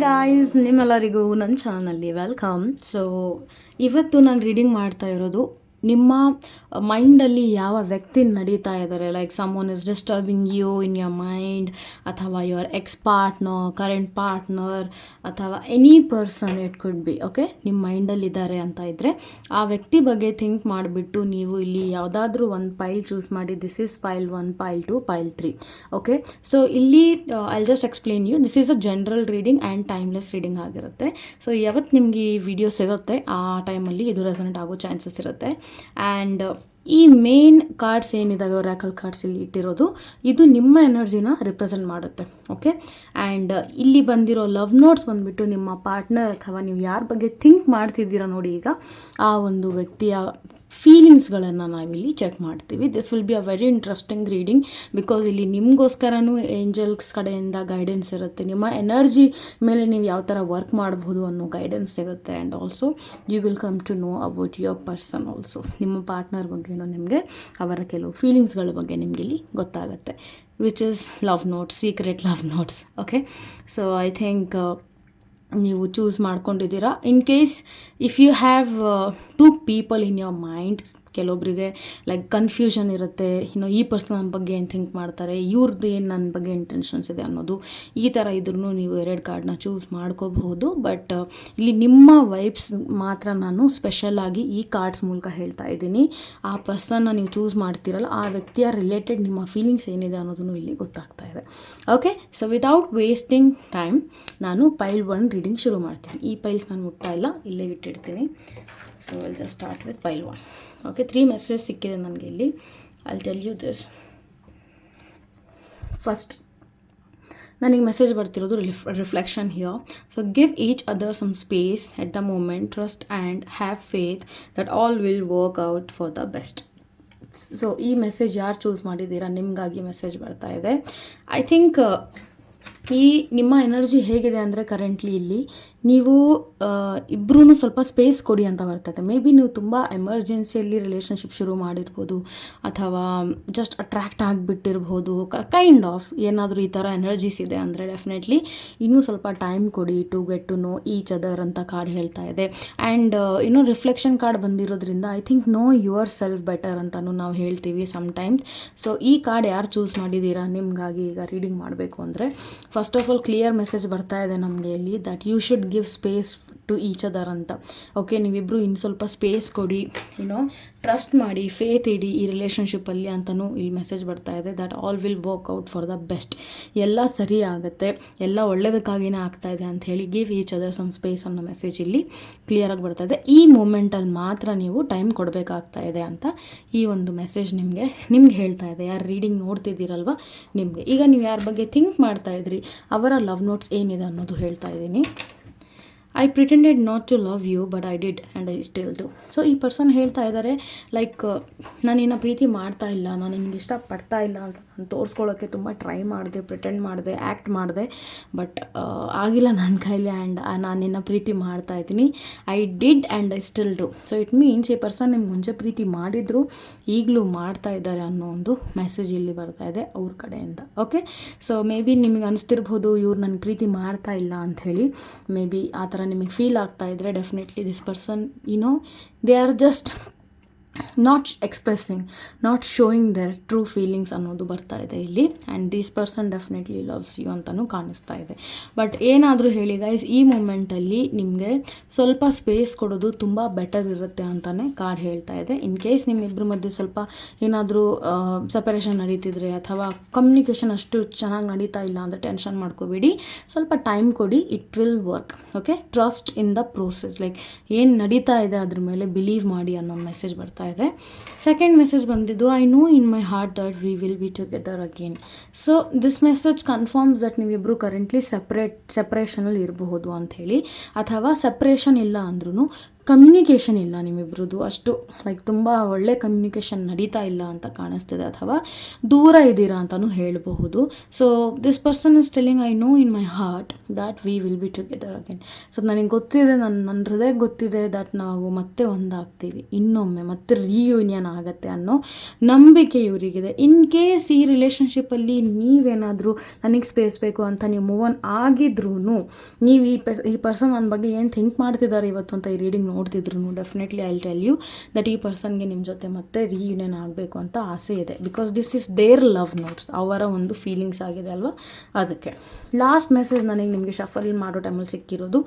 Guys ನಿಮ್ಮೆಲ್ಲರಿಗೂ ನನ್ನ ಚಾನಲ್ನಲ್ಲಿ ವೆಲ್ಕಮ್ ಸೊ ಇವತ್ತು ನಾನು ರೀಡಿಂಗ್ ಮಾಡ್ತಾ ಇರೋದು ನಿಮ್ಮ ಮೈಂಡಲ್ಲಿ ಯಾವ ವ್ಯಕ್ತಿ ನಡೀತಾ ಇದ್ದಾರೆ like someone is disturbing you in your mind ಅಥವಾ your ex partner current partner ಅಥವಾ any person it could be okay ನಿಮ್ಮ ಮೈಂಡಲ್ಲಿ ಇದ್ದಾರೆ ಅಂತ ಇದ್ದರೆ ಆ ವ್ಯಕ್ತಿ ಬಗ್ಗೆ ಥಿಂಕ್ ಮಾಡಿಬಿಟ್ಟು ನೀವು ಇಲ್ಲಿ ಯಾವುದಾದ್ರೂ ಒಂದು ಪೈಲ್ ಚೂಸ್ ಮಾಡಿ this is file one file two file three okay so ಇಲ್ಲಿ I just explain you this is a general reading and timeless reading ಆಗಿರುತ್ತೆ. ಸೊ ಯಾವತ್ತು ನಿಮಗೆ ಈ ವಿಡಿಯೋ ಸಿಗುತ್ತೆ, ಆ ಟೈಮಲ್ಲಿ ಇದು ರೆಸನೆಂಟ್ ಆಗೋ ಚಾನ್ಸಸ್ ಇರುತ್ತೆ. ಆ್ಯಂಡ್ ಈ ಮೇನ್ ಕಾರ್ಡ್ಸ್ ಏನಿದ್ದಾವೆ ಒರಾಕಲ್ ಕಾರ್ಡ್ಸ್ ಇಲ್ಲಿ ಇಟ್ಟಿರೋದು, ಇದು ನಿಮ್ಮ ಎನರ್ಜಿನ ರಿಪ್ರೆಸೆಂಟ್ ಮಾಡುತ್ತೆ ಓಕೆ ಆ್ಯಂಡ್ ಇಲ್ಲಿ ಬಂದಿರೋ ಲವ್ ನೋಟ್ಸ್ ಬಂದುಬಿಟ್ಟು ನಿಮ್ಮ ಪಾರ್ಟ್ನರ್ ಅಥವಾ ನೀವು ಯಾರ ಬಗ್ಗೆ ಥಿಂಕ್ ಮಾಡ್ತಿದ್ದೀರಾ ನೋಡಿ ಈಗ, ಆ ಒಂದು ವ್ಯಕ್ತಿಯ ಫೀಲಿಂಗ್ಸ್ಗಳನ್ನು ನಾವಿಲ್ಲಿ ಚೆಕ್ ಮಾಡ್ತೀವಿ. This will be a very interesting reading because ಇಲ್ಲಿ ನಿಮಗೋಸ್ಕರನೂ ಏಂಜಲ್ಸ್ ಕಡೆಯಿಂದ ಗೈಡೆನ್ಸ್ ಇರುತ್ತೆ. ನಿಮ್ಮ ಎನರ್ಜಿ ಮೇಲೆ ನೀವು ಯಾವ ಥರ ವರ್ಕ್ ಮಾಡ್ಬೋದು ಅನ್ನೋ ಗೈಡೆನ್ಸ್ ಸಿಗುತ್ತೆ and also you will come to know about your person also ನಿಮ್ಮ ಪಾರ್ಟ್ನರ್ ಬಗ್ಗೆನೂ ನಿಮಗೆ ಅವರ ಕೆಲವು ಫೀಲಿಂಗ್ಸ್ಗಳ ಬಗ್ಗೆ ನಿಮಗೆ ಇಲ್ಲಿ ಗೊತ್ತಾಗುತ್ತೆ which is love notes secret love notes okay so I think ನೀವು ಚೂಸ್ ಮಾಡ್ಕೊಂಡಿದ್ದೀರಾ. In case if you have two people in your mind ಕೆಲವೊಬ್ಬರಿಗೆ ಲೈಕ್ ಕನ್ಫ್ಯೂಷನ್ ಇರುತ್ತೆ. ಇನ್ನು ಈ ಪರ್ಸನ್ ನನ್ನ ಬಗ್ಗೆ ಏನು ಥಿಂಕ್ ಮಾಡ್ತಾರೆ? ಇವ್ರದ್ದು ಏನು ನನ್ನ ಬಗ್ಗೆ ಇಂಟೆನ್ಷನ್ಸ್ ಇದೆ ಅನ್ನೋದು ಈ ಥರ ಇದ್ರೂ ನೀವು ಎರಡು ಕಾರ್ಡ್ನ ಚೂಸ್ ಮಾಡ್ಕೋಬಹುದು. ಬಟ್ ಇಲ್ಲಿ ನಿಮ್ಮ ವೈಬ್ಸ್ ಮಾತ್ರ ನಾನು ಸ್ಪೆಷಲಾಗಿ ಈ ಕಾರ್ಡ್ಸ್ ಮೂಲಕ ಹೇಳ್ತಾ ಇದ್ದೀನಿ. ಆ ಪರ್ಸನ್ನ ನೀವು ಚೂಸ್ ಮಾಡ್ತೀರಲ್ಲ, ಆ ವ್ಯಕ್ತಿಯ ರಿಲೇಟೆಡ್ ನಿಮ್ಮ ಫೀಲಿಂಗ್ಸ್ ಏನಿದೆ ಅನ್ನೋದನ್ನು ಇಲ್ಲಿ ಗೊತ್ತಾಗ್ತಾ ಇದೆ. Okay so without wasting time ನಾನು ಪೈಲ್ ಒನ್ ರೀಡಿಂಗ್ ಶುರು ಮಾಡ್ತೀನಿ. ಈ ಪೈಲ್ಸ್ ನಾನು ಮುಟ್ತಾ ಇಲ್ಲ, ಇಲ್ಲೇ ಇಟ್ಟಿರ್ತೀನಿ. So will just start with file one okay three message ಸಿಕ್ಕಿದೆ ನನಗೆ ಇಲ್ಲಿ. I tell you this first ನನಗೆ message ಬರ್ತಿರೋದು ref reflection here so give each other some space at the moment trust and have faith that all will work out for the best so ಈ message ಯಾರು choose ಮಾಡಿದ್ದೀರಾ? ನಿಮಗಾಗಿ message ಬರ್ತಾ ಇದೆ. I think ಈ ನಿಮ್ಮ energy ಹೇಗಿದೆ ಅಂದರೆ ಕರೆಂಟ್ಲಿ ಇಲ್ಲಿ? ನೀವು ಇಬ್ಬರೂ ಸ್ವಲ್ಪ ಸ್ಪೇಸ್ ಕೊಡಿ ಅಂತ ಬರ್ತದೆ. ಮೇ ಬಿ ನೀವು ತುಂಬ ಎಮರ್ಜೆನ್ಸಿಯಲ್ಲಿ ರಿಲೇಷನ್ಶಿಪ್ ಶುರು ಮಾಡಿರ್ಬೋದು, ಅಥವಾ ಜಸ್ಟ್ ಅಟ್ರ್ಯಾಕ್ಟ್ ಆಗಿಬಿಟ್ಟಿರ್ಬೋದು ಕೈಂಡ್ ಆಫ್ ಏನಾದರೂ ಈ ಥರ ಎನರ್ಜೀಸ್ ಇದೆ ಅಂದರೆ ಡೆಫಿನೆಟ್ಲಿ ಇನ್ನೂ ಸ್ವಲ್ಪ ಟೈಮ್ ಕೊಡಿ to get to know each other ಅಂತ ಕಾರ್ಡ್ ಹೇಳ್ತಾ ಇದೆ. ಆ್ಯಂಡ್ ಇನ್ನೂ ರಿಫ್ಲೆಕ್ಷನ್ ಕಾರ್ಡ್ ಬಂದಿರೋದ್ರಿಂದ I think know yourself better ಅಂತಲೂ ನಾವು ಹೇಳ್ತೀವಿ ಸಮ್ಟೈಮ್ಸ್ ಸೊ ಈ ಕಾರ್ಡ್ ಯಾರು ಚೂಸ್ ಮಾಡಿದ್ದೀರಾ ನಿಮಗಾಗಿ ಈಗ ರೀಡಿಂಗ್ ಮಾಡಬೇಕು ಅಂದರೆ first of all clear message ಬರ್ತಾ ಇದೆ ನಮಗೆ ಇಲ್ಲಿ that you should give space to each other ಅಂತ. ಓಕೆ ನೀವಿಬ್ಬರು ಇನ್ನು ಸ್ವಲ್ಪ ಸ್ಪೇಸ್ ಕೊಡಿ ಏನೋ ಟ್ರಸ್ಟ್ ಮಾಡಿ ಫೇತ್ ಇಡಿ ಈ ರಿಲೇಷನ್ಶಿಪ್ಪಲ್ಲಿ ಅಂತಲೂ ಇಲ್ಲಿ ಮೆಸೇಜ್ ಬರ್ತಾ ಇದೆ that all will work out for the best ಎಲ್ಲ ಸರಿ ಆಗುತ್ತೆ, ಎಲ್ಲ ಒಳ್ಳೇದಕ್ಕಾಗಿಯೇ ಆಗ್ತಾ ಇದೆ ಅಂತ ಹೇಳಿ give each other some space ಅನ್ನೋ ಮೆಸೇಜ್ ಇಲ್ಲಿ ಕ್ಲಿಯರಾಗಿ ಬರ್ತಾ ಇದೆ. ಈ ಮೂಮೆಂಟಲ್ಲಿ ಮಾತ್ರ ನೀವು ಟೈಮ್ ಕೊಡಬೇಕಾಗ್ತಾ ಇದೆ ಅಂತ ಈ ಒಂದು ಮೆಸೇಜ್ ನಿಮಗೆ, ನಿಮ್ಗೆ ಹೇಳ್ತಾ ಇದೆ. ಯಾರು ರೀಡಿಂಗ್ ನೋಡ್ತಿದ್ದೀರಲ್ವ ನಿಮಗೆ. ಈಗ ನೀವು ಯಾರ ಬಗ್ಗೆ ಥಿಂಕ್ ಮಾಡ್ತಾ ಇದ್ರಿ, ಅವರ ಲವ್ ನೋಟ್ಸ್ ಏನಿದೆ ಅನ್ನೋದು ಹೇಳ್ತಾ ಇದ್ದೀನಿ. I pretended not to love you but I did and I still do so ಈ ಪರ್ಸನ್ ಹೇಳ್ತಾ ಇದ್ದಾರೆ ಲೈಕ್ ನಾನು ಇನ್ನು ಪ್ರೀತಿ ಮಾಡ್ತಾ ಇಲ್ಲ, ನಾನು ನಿಮ್ಗೆ ಇಷ್ಟಪಡ್ತಾ ಇಲ್ಲ ಅಂತ ನಾನು ತೋರಿಸ್ಕೊಳ್ಳೋಕ್ಕೆ ತುಂಬ ಟ್ರೈ ಮಾಡಿದೆ ಪ್ರಿಟೆಂಡ್ ಮಾಡಿದೆ ಆ್ಯಕ್ಟ್ ಮಾಡಿದೆ ಬಟ್ ಆಗಿಲ್ಲ ನನ್ನ ಕೈಲಿ ಆ್ಯಂಡ್ ನಾನು ಪ್ರೀತಿ ಮಾಡ್ತಾ ಇದ್ದೀನಿ. I did and I still do so it means ಈ ಪರ್ಸನ್ ನಿಮ್ಗೆ ಮುಂಚೆ ಪ್ರೀತಿ ಮಾಡಿದ್ರು, ಈಗಲೂ ಮಾಡ್ತಾ ಇದ್ದಾರೆ ಅನ್ನೋ ಒಂದು ಮೆಸೇಜ್ ಇಲ್ಲಿ ಬರ್ತಾ ಇದೆ ಅವ್ರ ಕಡೆಯಿಂದ. ಓಕೆ ಸೊ ಮೇ ಬಿ ನಿಮಗೆ ಅನಿಸ್ತಿರ್ಬೋದು, ಇವ್ರು ನನ್ನ ಪ್ರೀತಿ ಮಾಡ್ತಾ ಇಲ್ಲ ಅಂಥೇಳಿ ಮೇ ಬಿ ಆ ಥರ ನಿಮಗೆ ಫೀಲ್ ಆಗ್ತಾ ಇದ್ದರೆ definitely this person you know they are just not expressing not showing their true feelings ಅನ್ನೋದು ಬರ್ತಾ ಇದೆ ಇಲ್ಲಿ. And this person definitely loves you ಅಂತಲೂ ಕಾಣಿಸ್ತಾ ಇದೆ. ಬಟ್ ಏನಾದರೂ ಹೇಳಿ ಗೈಸ್ ಈ ಮೂಮೆಂಟಲ್ಲಿ ನಿಮಗೆ ಸ್ವಲ್ಪ ಸ್ಪೇಸ್ ಕೊಡೋದು ತುಂಬ ಬೆಟರ್ ಇರುತ್ತೆ ಅಂತಲೇ ಕಾರ್ಡ್ ಹೇಳ್ತಾ ಇದೆ. ಇನ್ ಕೇಸ್ ನಿಮ್ಮಿಬ್ಬರ ಮಧ್ಯೆ ಸ್ವಲ್ಪ ಏನಾದರೂ ಸಪರೇಷನ್ ನಡೀತಿದ್ರೆ ಅಥವಾ ಕಮ್ಯುನಿಕೇಷನ್ ಅಷ್ಟು ಚೆನ್ನಾಗಿ ನಡೀತಾ ಇಲ್ಲ ಅಂದರೆ ಟೆನ್ಷನ್ ಮಾಡ್ಕೋಬೇಡಿ. ಸ್ವಲ್ಪ ಟೈಮ್ ಕೊಡಿ it will work okay trust in the process like ಏನು ನಡೀತಾ ಇದೆ ಅದ್ರ ಮೇಲೆ ಬಿಲೀವ್ ಮಾಡಿ ಅನ್ನೋ ಮೆಸೇಜ್ ಬರ್ತಾ ಇದೆ. ಸೆಕೆಂಡ್ ಮೆಸೇಜ್ ಬಂದಿದ್ದು I know in my heart that we will be together again so this message confirms that ನೀವಿಬ್ಬರು ಕರೆಂಟ್ಲಿ ಸಪ್ರೇಟ್ ಸಪ್ರೇಷನಲ್ಲಿ ಇರಬಹುದು ಅಂಥೇಳಿ ಅಥವಾ ಸಪ್ರೇಷನ್ ಇಲ್ಲ ಅಂದ್ರೂ ಕಮ್ಯುನಿಕೇಷನ್ ಇಲ್ಲ ನಿಮ್ಮಿಬ್ರದ್ದು. ಅಷ್ಟು ಲೈಕ್ ತುಂಬ ಒಳ್ಳೆ ಕಮ್ಯುನಿಕೇಷನ್ ನಡೀತಾ ಇಲ್ಲ ಅಂತ ಕಾಣಿಸ್ತಿದೆ ಅಥವಾ ದೂರ ಇದ್ದೀರಾ ಅಂತಲೂ ಹೇಳಬಹುದು. So this person is telling I know in my heart that we will be together again so ನನಗೆ ಗೊತ್ತಿದೆ ನನ್ನ ನನ್ನ ಹೃದಯ ಗೊತ್ತಿದೆ ದಟ್ ನಾವು ಮತ್ತೆ ಒಂದಾಗ್ತೀವಿ, ಇನ್ನೊಮ್ಮೆ ಮತ್ತೆ ರೀಯೂನಿಯನ್ ಆಗುತ್ತೆ ಅನ್ನೋ ನಂಬಿಕೆ ಇವರಿಗಿದೆ. ಇನ್ ಕೇಸ್ ಈ ರಿಲೇಷನ್ಶಿಪ್ಪಲ್ಲಿ ನೀವೇನಾದರೂ ನನಗೆ ಸ್ಪೇಸ್ ಬೇಕು ಅಂತ ನೀವು ಮೂವ್ ಆನ್ ಆಗಿದ್ರೂ ನೀವು ಈ ಈ ಪರ್ಸನ್ ನನ್ನ ಬಗ್ಗೆ ಏನು ಥಿಂಕ್ ಮಾಡ್ತಿದ್ದಾರೆ ಇವತ್ತು ಅಂತ ಈ reading ನೋಡ್ತಿದ್ರು definitely I tell you that ಈ ಪರ್ಸನ್ಗೆ ನಿಮ್ಮ ಜೊತೆ ಮತ್ತೆ ರೀಯೂನಿಯನ್ ಆಗಬೇಕು ಅಂತ ಆಸೆ ಇದೆ because this is their love notes ಅವರ ಒಂದು ಫೀಲಿಂಗ್ಸ್ ಆಗಿದೆ ಅಲ್ವಾ? ಅದಕ್ಕೆ. ಲಾಸ್ಟ್ ಮೆಸೇಜ್ ನನಗೆ ನಿಮಗೆ ಶಫಲ್ ಮಾಡೋ ಟೈಮಲ್ಲಿ ಸಿಕ್ಕಿರೋದು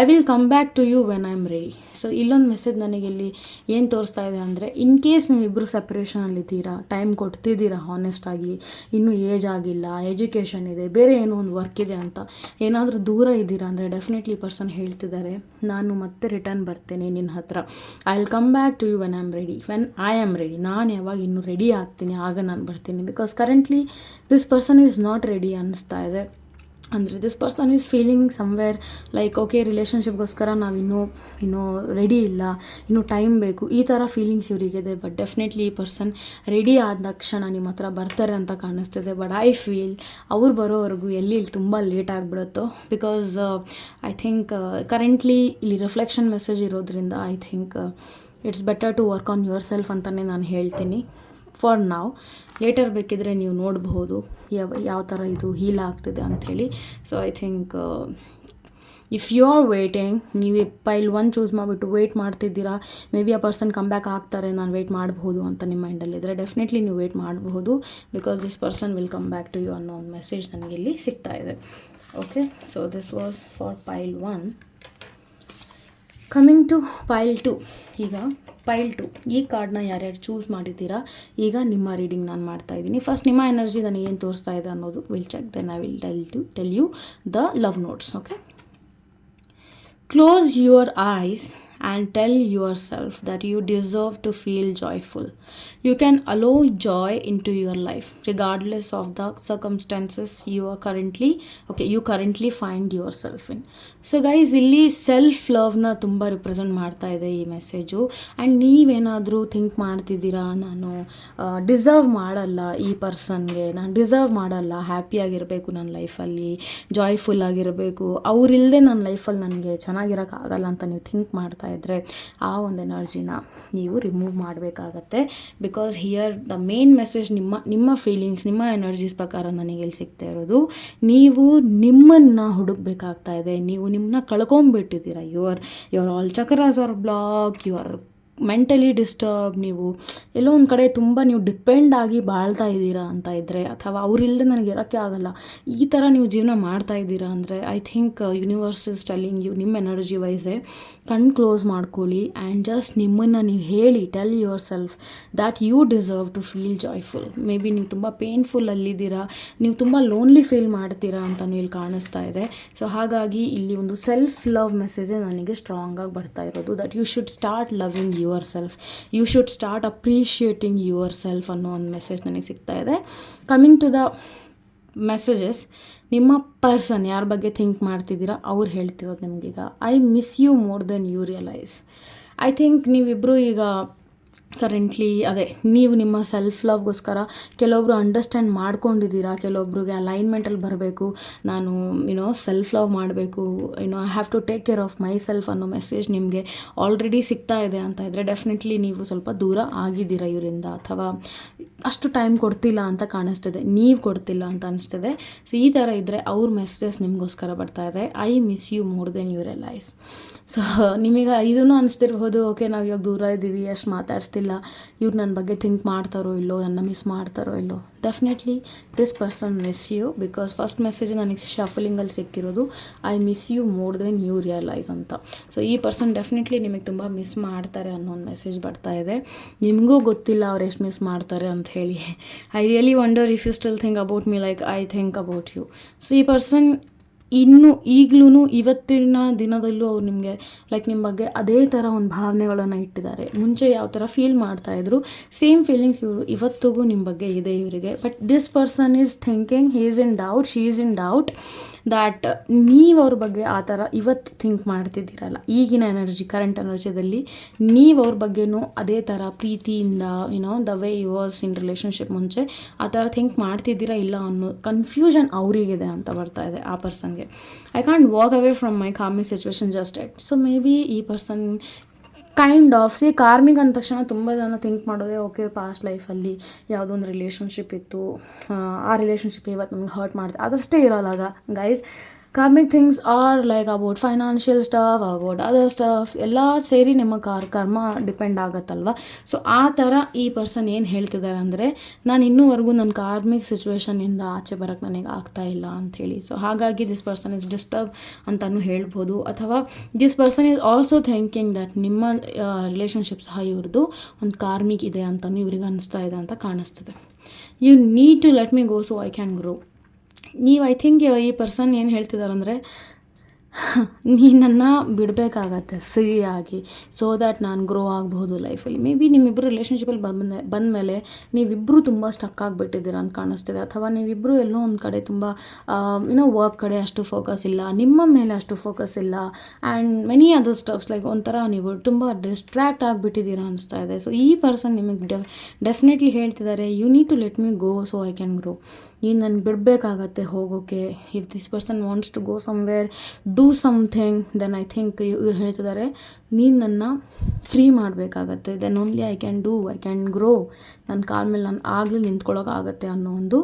I will come back to you when I am ready so ಇಲ್ಲೊಂದು ಮೆಸೇಜ್ ನನಗೆ ಇಲ್ಲಿ ಏನು ತೋರಿಸ್ತಾ ಇದೆ ಅಂದರೆ ಇನ್ ಕೇಸ್ ನೀವಿಬ್ಬರು ಸಪ್ರೇಷನಲ್ಲಿದ್ದೀರಾ ಟೈಮ್ ಕೊಡ್ತಿದ್ದೀರಾ ಹಾನೆಸ್ಟ್ ಆಗಿ, ಇನ್ನೂ ಏಜ್ ಆಗಿಲ್ಲ ಎಜುಕೇಷನ್ ಇದೆ, ಬೇರೆ ಏನೋ ಒಂದು ವರ್ಕ್ ಇದೆ ಅಂತ ಏನಾದರೂ ದೂರ ಇದ್ದೀರಾ ಅಂದರೆ ಡೆಫಿನೆಟ್ಲಿ ಪರ್ಸನ್ ಹೇಳ್ತಿದ್ದಾರೆ, ನಾನು ಮತ್ತೆ ರಿಟರ್ನ್ ಬರ್ತೇನೆ. ನಿನ್ನ ಹತ್ರ. I will come back to you when I am ready when I am ready ನಾನು ಯಾವಾಗ ಇನ್ನೂ ರೆಡಿ ಆಗ್ತೀನಿ, ಆಗ ನಾನು ಬರ್ತೀನಿ. Because currently this person is not ready ಅನ್ನಿಸ್ತಾ ಇದೆ. ಅಂದರೆ this person is feeling somewhere like okay ರಿಲೇಷನ್ಶಿಪ್ಗೋಸ್ಕರ ನಾವು ಇನ್ನೂ ಇನ್ನೂ ರೆಡಿ ಇಲ್ಲ, ಇನ್ನೂ ಟೈಮ್ ಬೇಕು, ಈ ಥರ ಫೀಲಿಂಗ್ಸ್ ಇವರಿಗಿದೆ. ಬಟ್ ಡೆಫಿನೆಟ್ಲಿ ಈ ಪರ್ಸನ್ ರೆಡಿ ಆದ ತಕ್ಷಣ ನಿಮ್ಮ ಹತ್ರ ಬರ್ತಾರೆ ಅಂತ ಕಾಣಿಸ್ತಿದೆ. ಬಟ್ ಐ ಫೀಲ್ ಅವ್ರು ಬರೋವರೆಗೂ ಎಲ್ಲಿ ಇಲ್ಲಿ ತುಂಬ ಲೇಟ್ ಆಗಿಬಿಡುತ್ತೋ. ಬಿಕಾಸ್ ಐ ಥಿಂಕ್ ಕರೆಂಟ್ಲಿ ಇಲ್ಲಿ ರಿಫ್ಲೆಕ್ಷನ್ ಮೆಸೇಜ್ ಇರೋದ್ರಿಂದ I think it's better to work on yourself ಅಂತಲೇ ನಾನು ಹೇಳ್ತೀನಿ. ಫಾರ್ ನಾವು ಲೇಟರ್ ಬೇಕಿದ್ರೆ ನೀವು ನೋಡಬಹುದು. ಯಾವ ಯಾವ ಥರ ಇದು ಹೀಲ್ ಆಗ್ತಿದೆ ಅಂಥೇಳಿ. So I think if you are waiting ನೀವು ಪೈಲ್ ಒನ್ ಚೂಸ್ ಮಾಡಿಬಿಟ್ಟು ವೇಟ್ ಮಾಡ್ತಿದ್ದೀರಾ ಮೇ ಬಿ ಆ ಪರ್ಸನ್ ಕಮ್ ಬ್ಯಾಕ್ ಆಗ್ತಾರೆ, ನಾನು ವೇಟ್ ಮಾಡಬಹುದು ಅಂತ ನಿಮ್ಮ ಮೈಂಡಲ್ಲಿದ್ದರೆ ಡೆಫಿನೆಟ್ಲಿ ನೀವು ವೇಟ್ ಮಾಡಬಹುದು because this person will come back to you ಅನ್ನೋ ಒಂದು ಮೆಸೇಜ್ ನನಗೆ ಇಲ್ಲಿ ಸಿಗ್ತಾ ಇದೆ. Okay so this was for file one coming to file two ಈಗ ಪೈಲ್ ಟು ಈ ಕಾರ್ಡ್ನ ಯಾರ್ಯಾರು ಚೂಸ್ ಮಾಡಿದ್ದೀರಾ, ಈಗ ನಿಮ್ಮ ರೀಡಿಂಗ್ ನಾನು ಮಾಡ್ತಾ ಇದ್ದೀನಿ. ಫಸ್ಟ್ ನಿಮ್ಮ ಎನರ್ಜಿ ನಾನು ಏನು ತೋರಿಸ್ತಾ ಇದೆ ಅನ್ನೋದು will check then I will tell to tell you the love notes okay close your eyes and tell yourself that you deserve to feel joyful. You can allow joy into your life regardless of the circumstances you are currently okay you currently find yourself in. So guys ಇಲ್ಲಿ self ಲವ್ನ ತುಂಬ represent ಮಾಡ್ತಾ ಇದೆ ಈ message and ನೀವೇನಾದರೂ think ಮಾಡ್ತಿದ್ದೀರಾ ನಾನು deserve ಮಾಡಲ್ಲ ಈ ಪರ್ಸನ್ಗೆ ನಾನು ಡಿಸರ್ವ್ ಮಾಡಲ್ಲ ಹ್ಯಾಪಿಯಾಗಿರಬೇಕು ನನ್ನ ಲೈಫಲ್ಲಿ ಜಾಯ್ಫುಲ್ ಆಗಿರಬೇಕು ಅವರಿಲ್ಲದೆ ನನ್ನ ಲೈಫಲ್ಲಿ ನನಗೆ ಚೆನ್ನಾಗಿರೋಕ್ಕಾಗಲ್ಲ ಅಂತ ನೀವು ಥಿಂಕ್ ಮಾಡ್ತಾ ಇದ್ದರೆ ಆ ಒಂದು ಎನರ್ಜಿನ ನೀವು ರಿಮೂವ್ ಮಾಡಬೇಕಾಗತ್ತೆ. Because here the main message ನಿಮ್ಮ ನಿಮ್ಮ ಫೀಲಿಂಗ್ಸ್ ನಿಮ್ಮ ಎನರ್ಜೀಸ್ ಪ್ರಕಾರ ನನಗೆ ಇಲ್ಲಿ ಸಿಗ್ತಾ ಇರೋದು, ನೀವು ನಿಮ್ಮನ್ನು ಹುಡುಕ್ಬೇಕಾಗ್ತಾ ಇದೆ. ನೀವು ನಿಮ್ಮನ್ನ ಕಳ್ಕೊಂಬಿಟ್ಟಿದ್ದೀರಾ. Your your all chakras are block you are mentally disturb ನೀವು, ಎಲ್ಲೋ ಒಂದು ಕಡೆ ತುಂಬ ನೀವು ಡಿಪೆಂಡ್ ಆಗಿ ಬಾಳ್ತಾ ಇದ್ದೀರಾ ಅಂತ ಇದ್ದರೆ ಅಥವಾ ಅವರಿಲ್ಲದೆ ನನಗೆ ಇರೋಕ್ಕೆ ಆಗಲ್ಲ, ಈ ಥರ ನೀವು ಜೀವನ ಮಾಡ್ತಾ ಇದ್ದೀರಾ ಅಂದರೆ I think universe is telling you ನಿಮ್ಮ ಎನರ್ಜಿ ವೈಸೇ ಕಣ್ಣು ಕ್ಲೋಸ್ ಮಾಡ್ಕೊಳ್ಳಿ ಆ್ಯಂಡ್ ಜಸ್ಟ್ ನಿಮ್ಮನ್ನು ನೀವು ಹೇಳಿ tell yourself that you deserve to feel joyful maybe ನೀವು ತುಂಬ ಪೇನ್ಫುಲ್ ಅಲ್ಲಿದ್ದೀರಾ, ನೀವು ತುಂಬ ಲೋನ್ಲಿ ಫೀಲ್ ಮಾಡ್ತೀರಾ ಅಂತಲೂ ಇಲ್ಲಿ ಕಾಣಿಸ್ತಾ ಇದೆ. ಸೊ ಹಾಗಾಗಿ ಇಲ್ಲಿ ಒಂದು ಸೆಲ್ಫ್ ಲವ್ ಮೆಸೇಜೇ ನನಗೆ ಸ್ಟ್ರಾಂಗಾಗಿ ಬರ್ತಾ ಇರೋದು that you should start loving yourself you should start appreciating yourself ಅನ್ನೋ ಒಂದು ಮೆಸೇಜ್ ನನಗೆ ಸಿಗ್ತಾ ಇದೆ. ಕಮಿಂಗ್ ಟು ದ ಮೆಸೇಜಸ್ ನಿಮ್ಮ ಪರ್ಸನ್ ಯಾರ ಬಗ್ಗೆ ಥಿಂಕ್ ಮಾಡ್ತಿದ್ದೀರಾ, ಅವ್ರು ಹೇಳ್ತಿರೋದು ನಿಮಗೀಗ. I miss you more then you realise I think ನೀವಿಬ್ಬರು ಈಗ ಕರೆಂಟ್ಲಿ ಅದೇ, ನೀವು ನಿಮ್ಮ ಸೆಲ್ಫ್ ಲವ್ಗೋಸ್ಕರ ಕೆಲವೊಬ್ರು ಅಂಡರ್ಸ್ಟ್ಯಾಂಡ್ ಮಾಡ್ಕೊಂಡಿದ್ದೀರಾ, ಕೆಲವೊಬ್ರಿಗೆ ಅಲೈನ್ಮೆಂಟಲ್ಲಿ ಬರಬೇಕು, ನಾನು ಯುನೋ ಸೆಲ್ಫ್ ಲವ್ ಮಾಡಬೇಕು you know I have to take care of myself ಅನ್ನೋ ಮೆಸೇಜ್ ನಿಮಗೆ ಆಲ್ರೆಡಿ ಸಿಗ್ತಾ ಇದೆ ಅಂತ ಇದ್ದರೆ ಡೆಫಿನೆಟ್ಲಿ ನೀವು ಸ್ವಲ್ಪ ದೂರ ಆಗಿದ್ದೀರಾ ಇವರಿಂದ, ಅಥವಾ ಅಷ್ಟು ಟೈಮ್ ಕೊಡ್ತಿಲ್ಲ ಅಂತ ಕಾಣಿಸ್ತಿದೆ, ನೀವು ಕೊಡ್ತಿಲ್ಲ ಅಂತ ಅನಿಸ್ತಿದೆ. ಸೊ ಈ ಥರ ಇದ್ದರೆ ಅವ್ರ ಮೆಸೇಜಸ್ ನಿಮಗೋಸ್ಕರ ಬರ್ತಾ ಇದೆ. I miss you more then your realise so ನಿಮಗೆ ಇದನ್ನು ಅನಿಸ್ತಿರ್ಬೋದು ಓಕೆ ನಾವು ಇವಾಗ ದೂರ ಇದ್ದೀವಿ ಅಷ್ಟು ಮಾತಾಡ್ಸ್ತಿಲ್ಲ. ಇವ್ರು ನನ್ನ ಬಗ್ಗೆ ಥಿಂಕ್ ಮಾಡ್ತಾರೋ ಇಲ್ಲೋ, ನನ್ನ ಮಿಸ್ ಮಾಡ್ತಾರೋ ಇಲ್ಲೋ? Definitely this person miss you because first message ನನಗೆ ಶಫಲಿಂಗಲ್ಲಿ ಸಿಕ್ಕಿರೋದು I miss you more then you realise ಅಂತ. ಸೊ ಈ ಪರ್ಸನ್ ಡೆಫಿನೆಟ್ಲಿ ನಿಮಗೆ ತುಂಬ ಮಿಸ್ ಮಾಡ್ತಾರೆ ಅನ್ನೋ ಒಂದು ಮೆಸೇಜ್ ಬರ್ತಾ ಇದೆ. ನಿಮಗೂ ಗೊತ್ತಿಲ್ಲ ಅವ್ರು ಎಷ್ಟು ಮಿಸ್ ಮಾಡ್ತಾರೆ ಅಂತ ಹೇಳಿ. I really wonder if you still think about me like I think about you so ಈ ಪರ್ಸನ್ ಇನ್ನು ಈಗ್ಲೂ ಇವತ್ತಿನ ದಿನದಲ್ಲೂ ಅವ್ರು ನಿಮಗೆ ಲೈಕ್ ನಿಮ್ಮ ಬಗ್ಗೆ ಅದೇ ಥರ ಒಂದು ಭಾವನೆಗಳನ್ನು ಇಟ್ಟಿದ್ದಾರೆ. ಮುಂಚೆ ಯಾವ ಥರ ಫೀಲ್ ಮಾಡ್ತಾಯಿದ್ರು ಸೇಮ್ ಫೀಲಿಂಗ್ಸ್ ಇವರು ಇವತ್ತಿಗೂ ನಿಮ್ಮ ಬಗ್ಗೆ ಇದೆ ಇವರಿಗೆ. But this person is thinking he is in doubt she is in doubt that ನೀವು ಅವ್ರ ಬಗ್ಗೆ ಆ ಥರ ಇವತ್ತು ಥಿಂಕ್ ಮಾಡ್ತಿದ್ದೀರಲ್ಲ. ಈಗಿನ ಎನರ್ಜಿ ಕರೆಂಟ್ ಎನರ್ಜಿಯಲ್ಲಿ ನೀವು ಅವ್ರ ಬಗ್ಗೆನೂ ಅದೇ ಥರ ಪ್ರೀತಿಯಿಂದ you know the way you was in relationship ಮುಂಚೆ ಆ ಥರ ಥಿಂಕ್ ಮಾಡ್ತಿದ್ದೀರಾ ಇಲ್ಲ ಅನ್ನೋ ಕನ್ಫ್ಯೂಷನ್ ಅವರಿಗಿದೆ ಅಂತ ಬರ್ತಾ ಇದೆ ಆ ಪರ್ಸನ್ಗೆ I can't walk away from my coming situation just at so maybe ಈ person kind of see karmic ಅಂದ ತಕ್ಷಣ ತುಂಬ ಜನ ಥಿಂಕ್ ಮಾಡೋದೇ ಓಕೆ ಪಾಸ್ಟ್ ಲೈಫಲ್ಲಿ ಯಾವುದೋ ಒಂದು ರಿಲೇಷನ್ಶಿಪ್ ಇತ್ತು. ಆ ರಿಲೇಷನ್ಶಿಪ್ ಇವತ್ತು ನಮಗೆ ಹರ್ಟ್ ಮಾಡ್ತೆ ಅದಷ್ಟೇ ಇರೋಲ್ಲ guys karmic things are like about financial stuff about other stuff ಎಲ್ಲ ಸೇರಿ ನಿಮ್ಮ ಕಾರ್ ಕರ್ಮ ಡಿಪೆಂಡ್ ಆಗತ್ತಲ್ವ? ಸೊ ಆ ಥರ ಈ ಪರ್ಸನ್ ಏನು ಹೇಳ್ತಿದ್ದಾರೆ ಅಂದರೆ, ನಾನು ಇನ್ನೂವರೆಗೂ ನನ್ನ ಕಾರ್ಮಿಕ್ ಸಿಚುವೇಶನಿಂದ ಆಚೆ ಬರೋಕ್ಕೆ ನನಗೆ ಆಗ್ತಾ ಇಲ್ಲ ಅಂಥೇಳಿ ಸೊ ಹಾಗಾಗಿ ದಿಸ್ ಪರ್ಸನ್ ಇಸ್ ಡಿಸ್ಟರ್ಬ್ ಅಂತಲೂ ಹೇಳ್ಬೋದು. ಅಥವಾ this person is also thinking that ನಿಮ್ಮ ರಿಲೇಷನ್ಶಿಪ್ ಸಹ ಇವ್ರದ್ದು ಒಂದು ಕಾರ್ಮಿಕ್ ಇದೆ ಅಂತಲೂ ಇವ್ರಿಗೆ ಅನ್ನಿಸ್ತಾ ಇದೆ ಅಂತ ಕಾಣಿಸ್ತದೆ. You need to let me go so I can grow ನೀವು ಐ ಥಿಂಕ್ ಈ ಪರ್ಸನ್ ಏನು ಹೇಳ್ತಿದ್ದಾರೆ ಅಂದರೆ ನೀನನ್ನು ಬಿಡಬೇಕಾಗತ್ತೆ ಆಗಿ ಸೊ ದ್ಯಾಟ್ ನಾನು ಗ್ರೋ ಆಗ್ಬೋದು ಲೈಫಲ್ಲಿ ಮೇ ಬಿ ನಿಮ್ಮಿಬ್ಬರು ರಿಲೇಷನ್ಶಿಪಲ್ಲಿ ಬಂದ ಬಂದಮೇಲೆ ನೀವಿಬ್ಬರು ತುಂಬ ಸ್ಟಕ್ ಆಗಿಬಿಟ್ಟಿದ್ದೀರ ಅಂತ ಕಾಣಿಸ್ತಿದೆ. ಅಥವಾ ನೀವಿಬ್ಬರು ಎಲ್ಲೋ ಒಂದು ಕಡೆ ತುಂಬ ಏನೋ ವರ್ಕ್ ಕಡೆ ಅಷ್ಟು ಫೋಕಸ್ ಇಲ್ಲ, ನಿಮ್ಮ ಮೇಲೆ ಅಷ್ಟು ಫೋಕಸ್ ಇಲ್ಲ and many other stuffs like ಒಂಥರ ನೀವು ತುಂಬ ಡಿಸ್ಟ್ರ್ಯಾಕ್ಟ್ ಆಗಿಬಿಟ್ಟಿದ್ದೀರ ಅನಿಸ್ತಾ ಇದೆ. ಸೊ ಈ ಪರ್ಸನ್ ನಿಮಗೆ ಡೆಫ್ ಡೆಫಿನೆಟ್ಲಿ ಹೇಳ್ತಿದ್ದಾರೆ you need to let me go so I can grow ನೀನು ನನಗೆ ಬಿಡಬೇಕಾಗತ್ತೆ ಹೋಗೋಕ್ಕೆ if this person wants to go somewhere do something then I think ಇವ್ರು ಹೇಳ್ತಿದ್ದಾರೆ, ನೀನು ನನ್ನ ಫ್ರೀ ಮಾಡಬೇಕಾಗತ್ತೆ. Then only I can do I can grow ನನ್ನ ಕಾಲ ಮೇಲೆ ನಾನು ಆಗಲಿ ನಿಂತ್ಕೊಳ್ಳೋಕ್ಕಾಗತ್ತೆ ಅನ್ನೋ ಒಂದು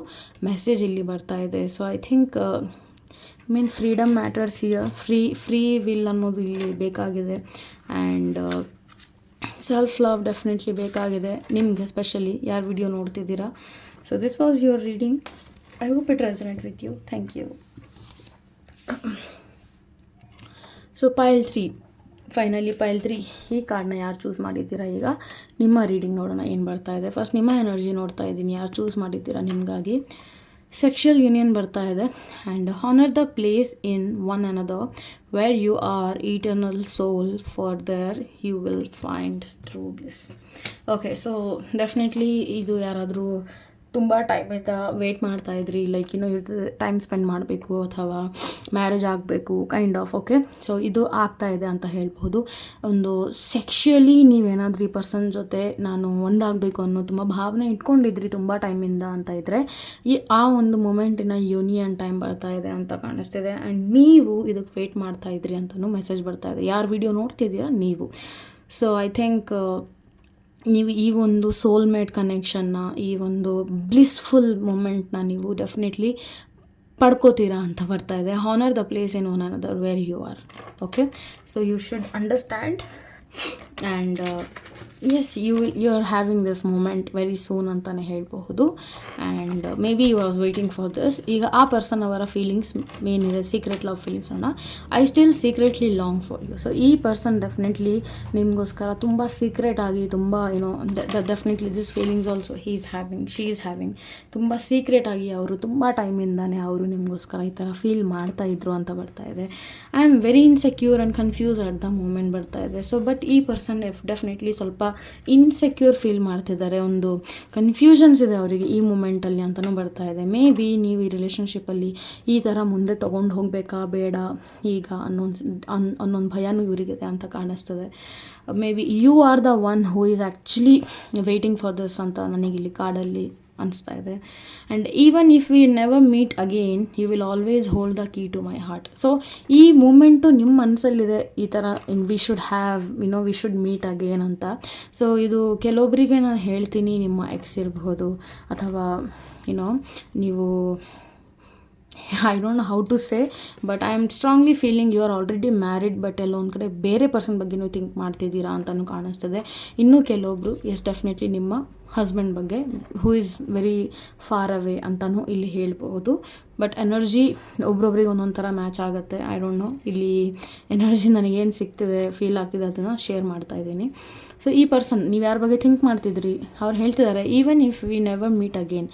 ಮೆಸೇಜ್ ಇಲ್ಲಿ ಬರ್ತಾ ಇದೆ. So I think mean freedom matters here free free will ಅನ್ನೋದು ಇಲ್ಲಿ ಬೇಕಾಗಿದೆ. ಆ್ಯಂಡ್ ಸೆಲ್ಫ್ ಲವ್ ಡೆಫಿನೆಟ್ಲಿ ಬೇಕಾಗಿದೆ. ನಿಮಗೆ ಸ್ಪೆಷಲಿ ಯಾರು ವಿಡಿಯೋ ನೋಡ್ತಿದ್ದೀರಾ? So this was your reading I hope it resonate with you thank you so pile three finally pile three ಈ ಕಾರ್ಡ್ನ ಯಾರು ಚೂಸ್ ಮಾಡಿದ್ದೀರಾ ಈಗ? ನಿಮ್ಮ ರೀಡಿಂಗ್ ನೋಡೋಣ, ಏನು ಬರ್ತಾ ಇದೆ. ಫಸ್ಟ್ ನಿಮ್ಮ ಎನರ್ಜಿ ನೋಡ್ತಾ ಇದ್ದೀನಿ. ಯಾರು ಚೂಸ್ ಮಾಡಿದ್ದೀರಾ ನಿಮಗಾಗಿ? ಸೆಕ್ಷುಯಲ್ ಯೂನಿಯನ್ ಬರ್ತಾ ಇದೆ. And honour the place in one another where you are eternal soul further you will find through bliss okay so definitely ಇದು ಯಾರಾದರೂ ತುಂಬ ಟೈಮಿಂದ ವೇಟ್ ಮಾಡ್ತಾ ಇದ್ರಿ ಲೈಕ್ ಇನ್ನೂ ಇರ್ತದೆ ಟೈಮ್ ಸ್ಪೆಂಡ್ ಮಾಡಬೇಕು ಅಥವಾ ಮ್ಯಾರೇಜ್ ಆಗಬೇಕು ಕೈಂಡ್ ಆಫ್ ಓಕೆ ಸೊ ಇದು ಆಗ್ತಾ ಇದೆ ಅಂತ ಹೇಳ್ಬೋದು. ಒಂದು ಸೆಕ್ಷುಯಲಿ ನೀವೇನಾದ್ರೂ ಈ ಪರ್ಸನ್ ಜೊತೆ ನಾನು ಒಂದಾಗಬೇಕು ಅನ್ನೋ ತುಂಬ ಭಾವನೆ ಇಟ್ಕೊಂಡಿದ್ರಿ ತುಂಬ ಟೈಮಿಂದ ಅಂತ ಇದ್ದರೆ ಈ, ಆ ಒಂದು ಮೂಮೆಂಟಿನ ಯೂನಿಯನ್ ಟೈಮ್ ಬರ್ತಾ ಇದೆ ಅಂತ ಕಾಣಿಸ್ತಿದೆ. ಆ್ಯಂಡ್ ನೀವು ಇದಕ್ಕೆ ವೇಟ್ ಮಾಡ್ತಾ ಇದ್ರಿ ಅಂತಲೂ ಮೆಸೇಜ್ ಬರ್ತಾ ಇದೆ. ಯಾರು ವಿಡಿಯೋ ನೋಡ್ತಿದ್ದೀರಾ? ನೀವು. ಸೊ ಐ ಥಿಂಕ್ ನೀವು ಈ ಒಂದು ಸೋಲ್ಮೇಟ್ ಕನೆಕ್ಷನ್ನ ಈ ಒಂದು ಬ್ಲಿಸ್ಫುಲ್ ಮೂಮೆಂಟ್ನ ನೀವು ಡೆಫಿನೆಟ್ಲಿ ಪಡ್ಕೋತೀರಾ ಅಂತ ಬರ್ತಾ ಇದೆ. Honour the place in one another where you are okay so you should understand and as you you are having this moment very soon ಅಂತಲೇ ಹೇಳಬಹುದು. And maybe you was waiting for this ಈಗ ಆ person ಅವರ feelings ಏನಿದೆ? Secret love feelings ಅನ್ನ I still secretly long for you so ಈ person definitely ನಿಮಗೋಸ್ಕರ ತುಂಬ ಸೀಕ್ರೆಟ್ ಆಗಿ, ತುಂಬ ಏನೋ definitely this feelings also he is having she is having ತುಂಬ ಸೀಕ್ರೆಟ್ ಆಗಿ ಅವರು ತುಂಬ ಟೈಮಿಂದಾನೆ ಅವರು ನಿಮಗೋಸ್ಕರ ಈ ಥರ ಫೀಲ್ ಮಾಡ್ತಾ ಇದ್ರು ಅಂತ ಬರ್ತಾ ಇದೆ. I am very insecure and confuse at the moment ಬರ್ತಾ ಇದೆ. ಸೊ ಬಟ್ ಈ ಪರ್ಸನ್ ಎಫ್ ಡೆಫಿನೆಟ್ಲಿ ಸ್ವಲ್ಪ ಇನ್ಸೆಕ್ಯೂರ್ ಫೀಲ್ ಮಾಡ್ತಿದ್ದಾರೆ, ಒಂದು ಕನ್ಫ್ಯೂಷನ್ಸ್ ಇದೆ ಅವರಿಗೆ ಈ ಮೂಮೆಂಟಲ್ಲಿ ಅಂತಲೂ ಬರ್ತಾ ಇದೆ. ಮೇ ಬಿ ನೀವು ಈ ರಿಲೇಷನ್ಶಿಪ್ಪಲ್ಲಿ ಈ ಥರ ಮುಂದೆ ತೊಗೊಂಡು ಹೋಗಬೇಕಾ, ಬೇಡ, ಈಗ ಅನ್ನೋ ಅನ್, ಅನ್ನೊಂದು ಭಯನೂ ಇವರಿಗಿದೆ ಅಂತ ಕಾಣಿಸ್ತದೆ. Maybe you are the one who is actually waiting for this ಅಂತ ನನಗಿಲ್ಲಿ ಕಾಡಲ್ಲಿ ಅನಿಸ್ತಾ ಇದೆ. And even if we never meet again you will always hold the key to my heart so ಈ ಮೂಮೆಂಟು ನಿಮ್ಮ ಮನಸ್ಸಲ್ಲಿದೆ ಈ ಥರ in we should have no we should meet again ಅಂತ. ಸೊ ಇದು ಕೆಲವೊಬ್ಬರಿಗೆ ನಾನು ಹೇಳ್ತೀನಿ, ನಿಮ್ಮ ಎಕ್ಸ್ ಇರಬಹುದು ಅಥವಾ ಯುನೋ ನೀವು I don't know how to say but I am strongly feeling you are already married but ಎಲ್ಲೋ ಒಂದು ಕಡೆ ಬೇರೆ ಪರ್ಸನ್ ಬಗ್ಗೆನೂ ಥಿಂಕ್ ಮಾಡ್ತಿದ್ದೀರಾ ಅಂತಲೂ ಕಾಣಿಸ್ತದೆ. ಇನ್ನೂ ಕೆಲವೊಬ್ಬರು ಎಸ್ ಡೆಫಿನೆಟ್ಲಿ ನಿಮ್ಮ ಹಸ್ಬೆಂಡ್ ಬಗ್ಗೆ who is very far away ಅಂತಲೂ ಇಲ್ಲಿ ಹೇಳ್ಬೋದು. ಬಟ್ ಎನರ್ಜಿ ಒಬ್ರೊಬ್ರಿಗೆ ಒಂದೊಂದು ಥರ ಮ್ಯಾಚ್ ಆಗುತ್ತೆ. ಐ ಡೋಂಟ್ ನೋ ಇಲ್ಲಿ ಎನರ್ಜಿ ನನಗೇನು ಸಿಗ್ತಿದೆ ಫೀಲ್ ಆಗ್ತಿದೆ ಅದನ್ನು ಶೇರ್ ಮಾಡ್ತಾ ಇದ್ದೀನಿ. ಸೊ ಈ ಪರ್ಸನ್ ನೀವು ಯಾರ ಬಗ್ಗೆ ಥಿಂಕ್ ಮಾಡ್ತಿದ್ರಿ? ಅವ್ರು ಹೇಳ್ತಿದ್ದಾರೆ even if we never meet again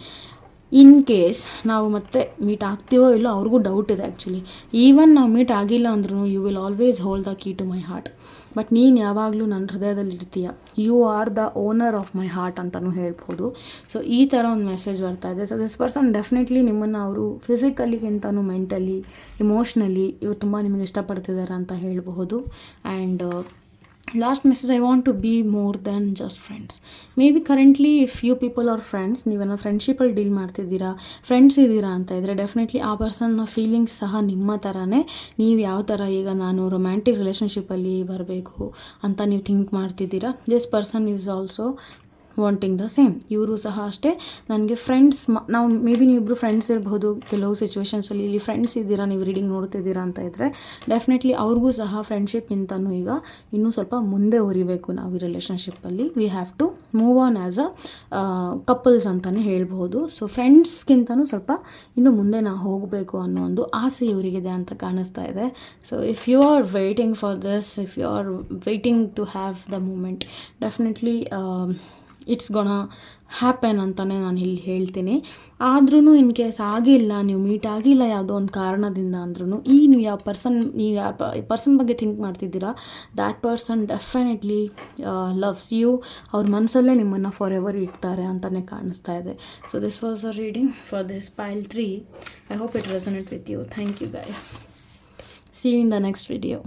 in case ನಾವು ಮತ್ತೆ ಮೀಟ್ ಆಗ್ತೀವೋ ಇಲ್ಲೋ ಅವ್ರಿಗೂ ಡೌಟ್ ಇದೆ ಆ್ಯಕ್ಚುಲಿ ಈವನ್ ನಾವು ಮೀಟ್ ಆಗಿಲ್ಲ ಅಂದ್ರೂ you will always hold the key to my heart but ನೀನು ಯಾವಾಗಲೂ ನನ್ನ ಹೃದಯದಲ್ಲಿ ಇರ್ತೀಯ. You are the owner of my heart ಅಂತಲೂ ಹೇಳ್ಬೋದು. ಸೊ ಈ ಥರ ಒಂದು ಮೆಸೇಜ್ ಬರ್ತಾ ಇದೆ. ಸೊ ದಿಸ್ ಪರ್ಸನ್ ಡೆಫಿನೆಟ್ಲಿ ನಿಮ್ಮನ್ನು ಅವರು ಫಿಸಿಕಲಿಗಿಂತನೂ ಮೆಂಟಲಿ ಇಮೋಷ್ನಲಿ ಇವ್ರು ತುಂಬ ನಿಮಗೆ ಇಷ್ಟಪಡ್ತಿದ್ದಾರೆ ಅಂತ ಹೇಳಬಹುದು. And last message I want to be more than just friends maybe currently if you people are friends ನೀವೇನೋ ಫ್ರೆಂಡ್ಶಿಪಲ್ಲಿ ಡೀಲ್ ಮಾಡ್ತಿದ್ದೀರಾ ಫ್ರೆಂಡ್ಸ್ ಇದ್ದೀರಾ ಅಂತ ಇದ್ದರೆ ಡೆಫಿನೆಟ್ಲಿ ಆ ಪರ್ಸನ್ನ ಫೀಲಿಂಗ್ಸ್ ಸಹ ನಿಮ್ಮ ಥರನೇ ನೀವು ಯಾವ ಥರ ಈಗ ನಾನು ರೊಮ್ಯಾಂಟಿಕ್ ರಿಲೇಷನ್ಶಿಪ್ಪಲ್ಲಿ ಬರಬೇಕು ಅಂತ ನೀವು ಥಿಂಕ್ ಮಾಡ್ತಿದ್ದೀರಾ? This person is also wanting the same ಇವರು ಸಹ ಅಷ್ಟೇ. ನನಗೆ ಫ್ರೆಂಡ್ಸ್ ನಾವು ಮೇ ಬಿ ನೀವಿಬ್ಬರು ಫ್ರೆಂಡ್ಸ್ ಇರಬಹುದು ಕೆಲವು ಸಿಚುವೇಶನ್ಸಲ್ಲಿ ಇಲ್ಲಿ ಫ್ರೆಂಡ್ಸ್ ಇದ್ದೀರಾ, ನೀವು ರೀಡಿಂಗ್ ನೋಡ್ತಿದ್ದೀರಾ ಅಂತ ಇದ್ದರೆ ಡೆಫಿನೆಟ್ಲಿ ಅವ್ರಿಗೂ ಸಹ ಫ್ರೆಂಡ್ಶಿಪ್ಗಿಂತನೂ ಈಗ ಇನ್ನೂ ಸ್ವಲ್ಪ ಮುಂದೆ ಹೊರಿಬೇಕು ನಾವು ಈ ರಿಲೇಷನ್ಶಿಪ್ಪಲ್ಲಿ we have to move on as a couples ಅಂತಲೇ ಹೇಳ್ಬೋದು. ಸೊ ಫ್ರೆಂಡ್ಸ್ಗಿಂತನೂ ಸ್ವಲ್ಪ ಇನ್ನು ಮುಂದೆ ನಾವು ಹೋಗಬೇಕು ಅನ್ನೋ ಒಂದು ಆಸೆ ಇವರಿಗಿದೆ ಅಂತ ಕಾಣಿಸ್ತಾ ಇದೆ. So if you are waiting for this if you are waiting to have the moment definitely it's gonna happen ಅಂತಲೇ ನಾನು ಇಲ್ಲಿ ಹೇಳ್ತೀನಿ. ಆದ್ರೂ ಇನ್ ಕೇಸ್ ಆಗಿಲ್ಲ, ನೀವು ಮೀಟ್ ಆಗಿಲ್ಲ ಯಾವುದೋ ಒಂದು ಕಾರಣದಿಂದ ಅಂದ್ರೂ ಈ ನೀವು ಯಾವ ಪರ್ಸನ್ ನೀವು ಯಾವ ಪರ್ಸನ್ ಬಗ್ಗೆ ಥಿಂಕ್ ಮಾಡ್ತಿದ್ದೀರಾ that person definitely loves you ಅವ್ರ ಮನಸ್ಸಲ್ಲೇ ನಿಮ್ಮನ್ನು ಫಾರ್ ಎವರ್ ಇಡ್ತಾರೆ ಅಂತಲೇ ಕಾಣಿಸ್ತಾ ಇದೆ. So this was a reading for this pile three I hope it resonate with you thank you guys see in the next video